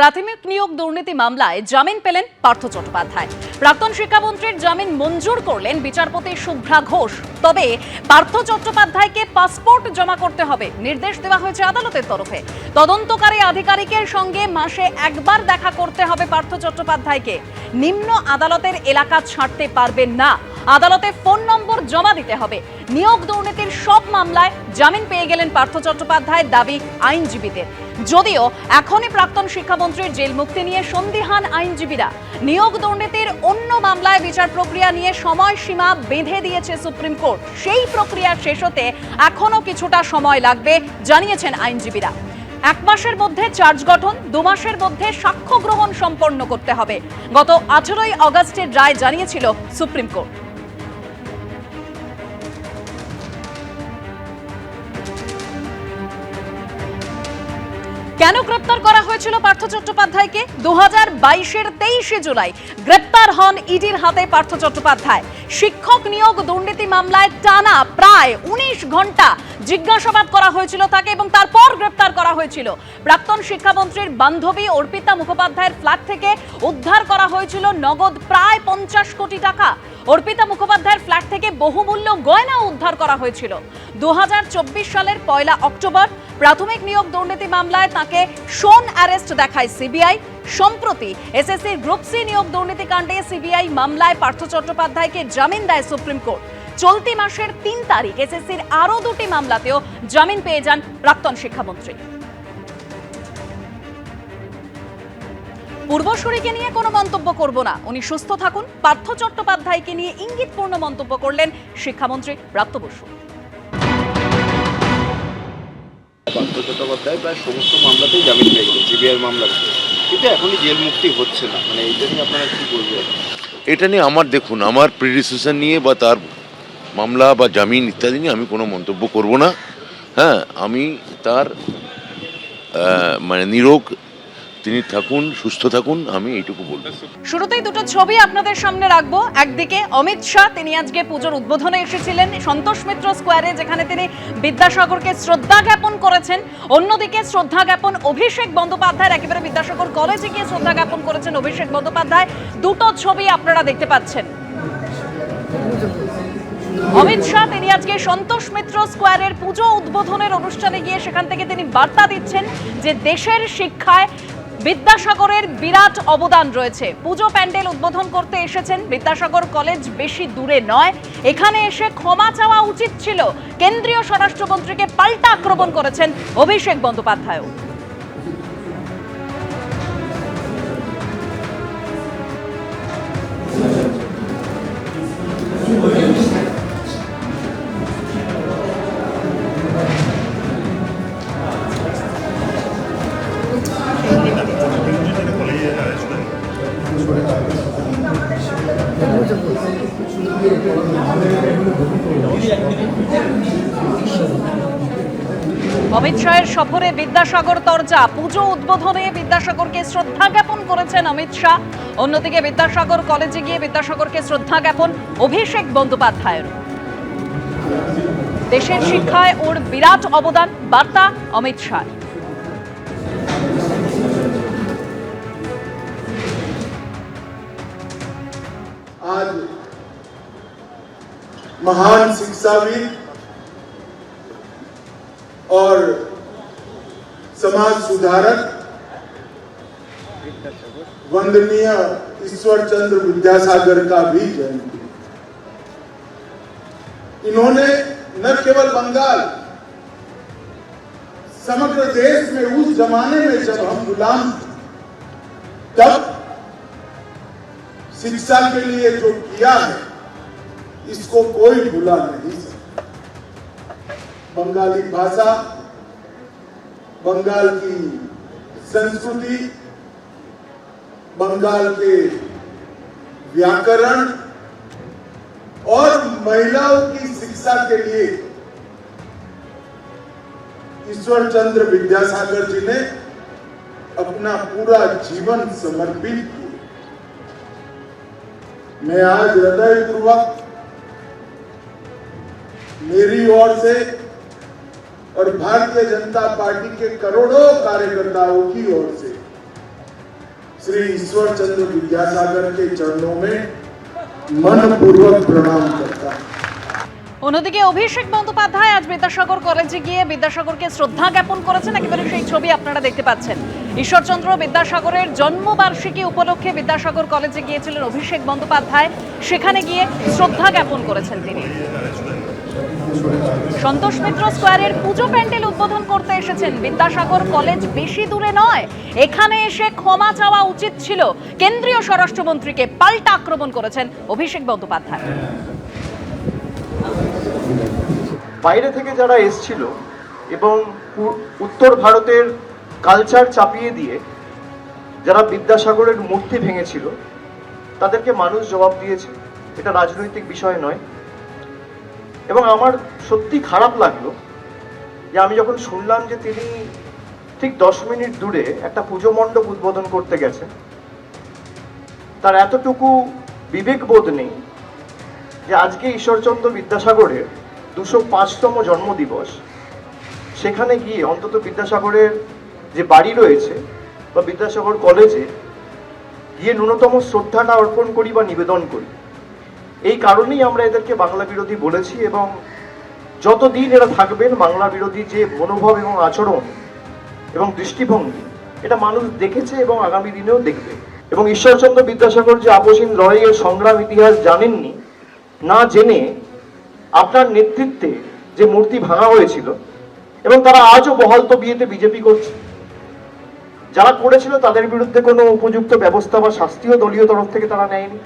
প্রাথমিক নিয়োগ দুর্নীতি মামলায় জামিন পেলেন পার্থ চট্টোপাধ্যায়। প্রাক্তন শিক্ষামন্ত্রীর জামিন মঞ্জুর করলেন বিচারপতি শুভ্রা ঘোষ। তবে পার্থ চট্টোপাধ্যায়কে পাসপোর্ট জমা করতে হবে, নির্দেশ দেওয়া হয়েছে আদালতের তরফে। তদন্তকারী আধিকারিকের সঙ্গে মাসে একবার দেখা করতে হবে পার্থ চট্টোপাধ্যায়কে। নিম্ন আদালতের এলাকা ছাড়তে পারবেন না। আদালতে ফোন নম্বর জমা দিতে হবে। নিয়োগ দুর্নীতির সব মামলায় জামিন পেয়ে গেলেন পার্থ চট্টোপাধ্যায় দাবি আইনজীবীদের। যদিও এখনই প্রাক্তন শিক্ষামন্ত্রীর জেল মুক্তি নিয়ে সন্দিহান আইনজীবীরা, নিয়োগ দুর্নীতির অন্য মামলায় বিচার প্রক্রিয়া নিয়ে সময়সীমা বেঁধে দিয়েছে সুপ্রিম কোর্ট। সেই প্রক্রিয়া শেষ হতে এখনও কিছুটা সময় লাগবে, জানিয়েছেন আইনজীবীরা। এক মাসের মধ্যে চার্জ গঠন, দু মাসের মধ্যে সাক্ষ্য গ্রহণ সম্পন্ন করতে হবে, গত আঠেরোই অগস্টের রায় জানিয়েছিল সুপ্রিম কোর্ট। কেন গ্রেপ্তার করা হয়েছিল পার্থ চট্টোপাধ্যায়কে? দু হাজার বাইশের তেইশে জুলাই গ্রেপ্তার হন ইডির হাতে পার্থ চট্টোপাধ্যায়। শিক্ষক নিয়োগ দুর্নীতি মামলায় টানা প্রায় উনিশ ঘণ্টা জিজ্ঞাসাবাদ করা হয়েছিল তাকে এবং তারপর গ্রেপ্তার করা হয়েছিল। প্রাক্তন শিক্ষামন্ত্রীর বান্ধবী অর্পিতা মুখোপাধ্যায়ের ফ্ল্যাট থেকে উদ্ধার করা হয়েছিল নগদ প্রায় পঞ্চাশ কোটি টাকা। অর্পিতা মুখোপাধ্যায়ের ফ্ল্যাট থেকে বহুমূল্য গয়না উদ্ধার করা হয়েছিল। দুহাজার চব্বিশ সালের পয়লা অক্টোবর প্রাথমিক নিয়োগ দুর্নীতি মামলায় তাকে শোন অ্যারেস্ট দেখায় সিবিআই। সম্প্রতি এসএসসির গ্রুপ সি নিয়োগ দুর্নীতি কাণ্ডে সিবিআই মামলায় পার্থ চট্টোপাধ্যায়কে জামিন দেয় সুপ্রিম কোর্ট। চলতি মাসের তিন তারিখ এসএসসির আরও দুটি মামলাতেও জামিন পেয়ে যান প্রাক্তন শিক্ষামন্ত্রী। পূর্বসূরিকে নিয়ে কোনো মন্তব্য করব না। উনি সুস্থ থাকুন। পার্থ চট্টোপাধ্যায়কে নিয়ে ইঙ্গিতপূর্ণ মন্তব্য করলেন শিক্ষামন্ত্রী ব্রাত্য বসু। পার্থ চট্টোপাধ্যায় প্রায় সমস্ত মামলাতেই জামিন পেয়ে গেলেন সিবিআই মামলাতে কিন্তু এখনই জেল মুক্তি হচ্ছে না। মানে এইটা নিয়ে আপনারা কি বলবেন? এটা নিয়ে আমার দেখুন আমার প্রিডিসিশন নিয়ে বা তার মামলা বা জামিন ইত্যাদি নিয়ে আমি কোনো মন্তব্য করব না। হ্যাঁ আমি তার মানে নিরোগ তিনি থাকুন, সুস্থ থাকুন, আমি এইটুকু বলব। শুরুতেই দুটো ছবি আপনাদের সামনে রাখব। একদিকে অমিত শাহ, তিনি আজকে পুজোর উদ্বোধনে এসেছিলেন সন্তোষ মিত্র স্কোয়ারে, যেখানে তিনি বিদ্যাসাগরকে শ্রদ্ধা জ্ঞাপন করেছেন। অন্যদিকে শ্রদ্ধা জ্ঞাপন অভিষেক বন্দ্যোপাধ্যায়ের, একেবারে বিদ্যাসাগর কলেজে গিয়ে শ্রদ্ধা জ্ঞাপন করেছেন অভিষেক বন্দ্যোপাধ্যায়। দুটো ছবি আপনারা দেখতে পাচ্ছেন। অমিত শাহ, তিনি আজকে সন্তোষ মিত্র স্কোয়ারের পুজো উদ্বোধনের অনুষ্ঠানে গিয়ে সেখান থেকে তিনি বার্তা দিচ্ছেন যে দেশের শিক্ষায় বিদ্যাসাগরের বিরাট অবদান রয়েছে। পুজো প্যান্ডেল উদ্বোধন করতে এসেছেন বিদ্যাসাগর কলেজ বেশি দূরে নয়। এখানে এসে ক্ষমা চাওয়া উচিত ছিল। কেন্দ্রীয় স্বরাষ্ট্রমন্ত্রীকে পাল্টা আক্রমণ করেছেন অভিষেক বন্দ্যোপাধ্যায় অমিত শাহের সফরে বিদ্যাসাগর তরজা পুজো উদ্বোধনে বিদ্যাসাগরকে শ্রদ্ধা জ্ঞাপন করেছেন অমিত শাহ অন্যদিকে বিদ্যাসাগর কলেজে গিয়ে বিদ্যাসাগরকে শ্রদ্ধা জ্ঞাপন অভিষেক বন্দ্যোপাধ্যায়ের দেশের শিক্ষায় ওর বিরাট অবদান বার্তা অমিত শাহ आज महान शिक्षाविद और समाज सुधारक वंदनीय ईश्वर चंद्र विद्यासागर का भी जयंती इन्होंने न केवल बंगाल, समग्र देश में उस जमाने में जब हम गुलाम तब शिक्षा के लिए जो किया है, इसको कोई भुला नहीं सकता। बंगाली भाषा, बंगाल की संस्कृति, बंगाल के व्याकरण और महिलाओं की शिक्षा के लिए ईश्वर चंद्र विद्यासागर जी ने अपना पूरा जीवन समर्पित किया। मैं आज हृदय पूर्वक मेरी ओर से और भारतीय जनता पार्टी के करोड़ों कार्यकर्ताओं की ओर से श्री ईश्वर चंद्र विद्यासागर के चरणों में मन पूर्वक प्रणाम करता हूं অন্যদিকে অভিষেক বন্দ্যোপাধ্যায় আজ বিদ্যাসাগর কলেজে গিয়ে বিদ্যাসাগরকে শ্রদ্ধা জ্ঞাপন করেছেন একেবারে সেই ছবি আপনারা দেখতে পাচ্ছেন ঈশ্বরচন্দ্র বিদ্যাসাগরের জন্মবার্ষিকী উপলক্ষে বিদ্যাসাগর কলেজে গিয়েছিলেন অভিষেক বন্দ্যোপাধ্যায় সেখানে গিয়ে শ্রদ্ধা জ্ঞাপন করেছেন তিনি সন্তোষ মিত্র স্কোয়ারের পুজো প্যান্ডেল উদ্বোধন করতে এসেছেন বিদ্যাসাগর কলেজ বেশি দূরে নয়। এখানে এসে ক্ষমা চাওয়া উচিত ছিল। কেন্দ্রীয় স্বরাষ্ট্রমন্ত্রীকে পাল্টা আক্রমণ করেছেন অভিষেক বন্দ্যোপাধ্যায়। বাইরে থেকে যারা এসছিল এবং উত্তর ভারতের কালচার চাপিয়ে দিয়ে যারা বিদ্যাসাগরের মূর্তি ভেঙেছিল, তাদেরকে মানুষ জবাব দিয়েছে। এটা রাজনৈতিক বিষয় নয়। এবং আমার সত্যি খারাপ লাগল যে আমি যখন শুনলাম যে তিনি ঠিক দশ মিনিট দূরে একটা পুজো মণ্ডপ উদ্বোধন করতে গেছে তার এতটুকু বিবেকবোধ নেই যে আজকে ঈশ্বরচন্দ্র বিদ্যাসাগরের দুশো পাঁচতম জন্মদিবস। সেখানে গিয়ে অন্তত বিদ্যাসাগরের যে বাড়ি রয়েছে বা বিদ্যাসাগর কলেজে গিয়ে ন্যূনতম শ্রদ্ধাটা অর্পণ করি বা নিবেদন করি। এই কারণেই আমরা এদেরকে বাংলা বিরোধী বলেছি এবং যতদিন এরা থাকবেন, বাংলা বিরোধী যে মনোভাব এবং আচরণ এবং দৃষ্টিভঙ্গি, এটা মানুষ দেখেছে এবং আগামী দিনেও দেখবে। এবং ঈশ্বরচন্দ্র বিদ্যাসাগর যে আপসীন লড়াইয়ের সংগ্রাম ইতিহাস জানেননি, না জেনে আপনার নেতৃত্বে যে মূর্তি ভাঙা হয়েছিল এবং তারা আজও বহাল তো বিয়েতে বিজেপি করছে। যারা করেছিল তাদের বিরুদ্ধে কোনো উপযুক্ত ব্যবস্থা বা শাস্তিও দলীয় তরফ থেকে তারা নেয়নি।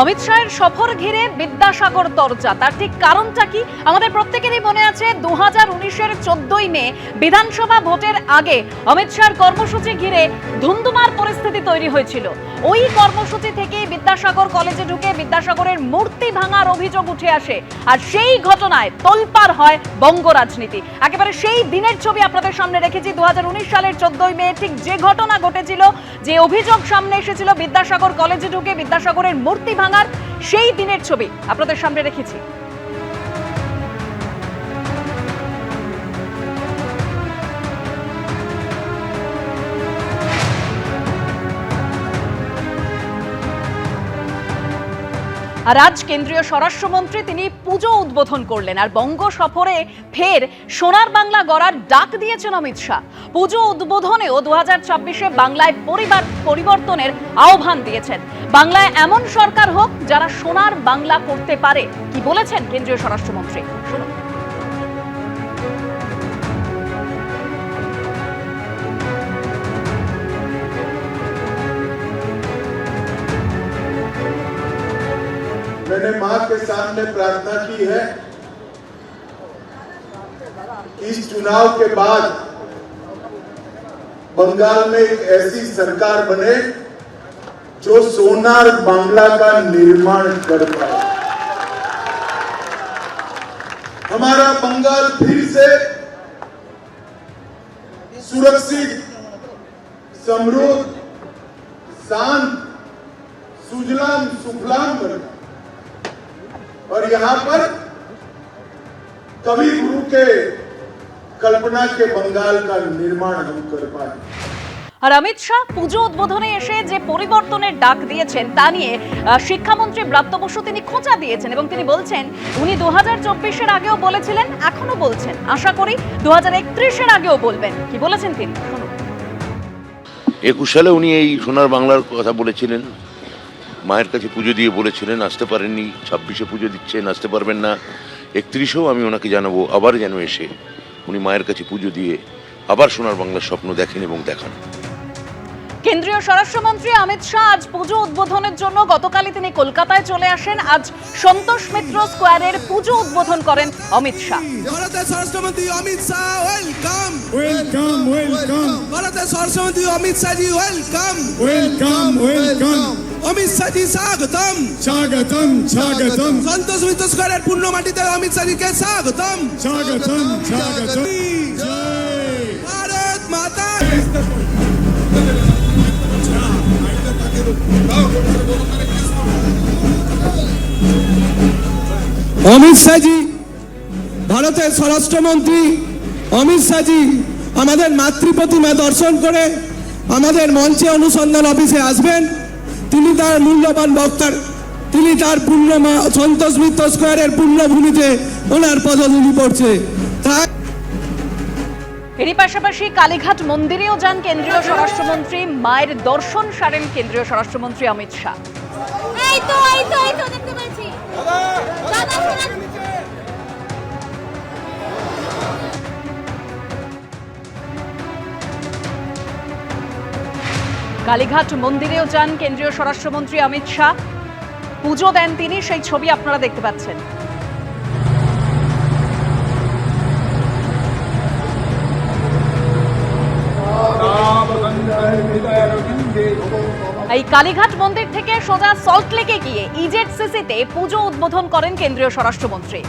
অমিত শাহের সফর ঘিরে বিদ্যাসাগর তরজা তার ঠিক কারণটা কি? আমাদের প্রত্যেকেরই মনে আছে দু হাজার উনিশের চোদ্দই মে, বিধানসভা ভোটের আগে অমিত শাহের কর্মসূচি ঘিরে ধুন্ধুমার পরিস্থিতি তৈরি হয়েছিল। ওই কর্মসূচি থেকে বিদ্যাসাগর কলেজে ঢুকে বিদ্যাসাগরের মূর্তি ভাঙার অভিযোগ উঠে আসে। আর সেই ঘটনায় তোলপার হয় বঙ্গ রাজনীতি। একেবারে সেই দিনের ছবি আপনাদের সামনে রেখেছি। দু হাজার উনিশ সালের চোদ্দই মে ঠিক যে ঘটনা ঘটেছিল, যে অভিযোগ সামনে এসেছিল, বিদ্যাসাগর কলেজে ঢুকে বিদ্যাসাগরের মূর্তি ভাঙার সেই দিনের ছবি আপনাদের সামনে রেখেছি। আর আজ কেন্দ্রীয় স্বরাষ্ট্রমন্ত্রী তিনি পুজো উদ্বোধন করলেন আর বঙ্গ সফরে ফের সোনার বাংলা গড়ার ডাক দিয়েছেন অমিত শাহ। পুজো উদ্বোধনেও দু হাজার ছাব্বিশে বাংলায় পরিবার পরিবর্তনের আহ্বান দিয়েছেন। বাংলায় এমন সরকার হোক যারা সোনার বাংলা করতে পারে, কি বলেছেন কেন্দ্রীয় স্বরাষ্ট্রমন্ত্রী? শুনুন। मैंने माँ के सामने प्रार्थना की है कि इस चुनाव के बाद बंगाल में एक ऐसी सरकार बने जो सोनार बांग्ला का निर्माण कर पाए। हमारा बंगाल फिर से सुरक्षित, समृद्ध, शांत, सुजलाम, सुफलाम बने। और यहां पर कवि गुरु के कल्पना के बंगाल का निर्माण हम कर पाए আর অমিত শাহ পুজো উদ্বোধনে এসে যে পরিবর্তনের ডাক দিয়েছেন তা নিয়ে আহ, শিক্ষামন্ত্রী ব্রাত্য বসু তিনি খোঁচা দিয়েছেন এবং তিনি বলছেন উনি দু হাজার চব্বিশের আগেও বলেছিলেন এখনো বলছেন আশা করি দু হাজার একত্রিশের আগেও বলবেন কি বলেছেন তিনি শুনুন একুশ সালে উনি এই সোনার বাংলার কথা বলেছিলেন মায়ের কাছে পুজো দিয়ে বলেছিলেন আসতে পারেননি ছাব্বিশে পুজো দিচ্ছেন আসতে পারবেন না। একত্রিশেও আমি ওনাকে জানাব আবার যেন এসে উনি মায়ের কাছে পুজো দিয়ে আবার সোনার বাংলার স্বপ্ন দেখেন এবং দেখান। কেন্দ্রীয় স্বরাষ্ট্রমন্ত্রী অমিত শাহ আজ পুজো উদ্বোধনের জন্য গতকালই তিনি কলকাতায় চলে আসেন। আজ সন্তোষ মিত্র স্কোয়ারের পুজো উদ্বোধন করেন অমিত শাহ। ভারতের স্বরাষ্ট্রমন্ত্রী Amit Shah welcome Welcome, welcome, ভারতের স্বরাষ্ট্রমন্ত্রী Amit Shahji welcome welcome, welcome. Amit Shahji স্বাগতম। Chagatam, chagatam, সন্তোষ মিত্র স্কোয়ারের পূর্ণ মাটিতে অমিত শাহজিকে স্বাগতম। chagatam. Jai. ভারত মাতা অমিত শাহজি ভারতের স্বরাষ্ট্রমন্ত্রী। অমিত শাহজি আমাদের মাতৃপ্রতিমা দর্শন করে আমাদের মঞ্চে অনুসন্ধান অফিসে আসবেন। তিনি তার মূল্যবান বক্তার তিনি তার পূর্ণ মা- সন্তোষ মিত্র স্কোয়ারের পূর্ণভূমিতে ওনার পদধূলি পড়ছে তাই এরই পাশাপাশি কালীঘাট মন্দিরেও যান কেন্দ্রীয় স্বরাষ্ট্রমন্ত্রী মায়ের দর্শন সারেন কেন্দ্রীয় স্বরাষ্ট্রমন্ত্রী অমিত শাহ কালীঘাট মন্দিরেও যান কেন্দ্রীয় স্বরাষ্ট্রমন্ত্রী অমিত শাহ। পুজো দেন তিনি, সেই ছবি আপনারা দেখতে পাচ্ছেন। এই কালীঘাট মন্দির থেকে সোজা সল্টলেকে গিয়ে ইজেড সিসিতে পুজো উদ্বোধন করেন কেন্দ্রীয় স্বরাষ্ট্রমন্ত্রী।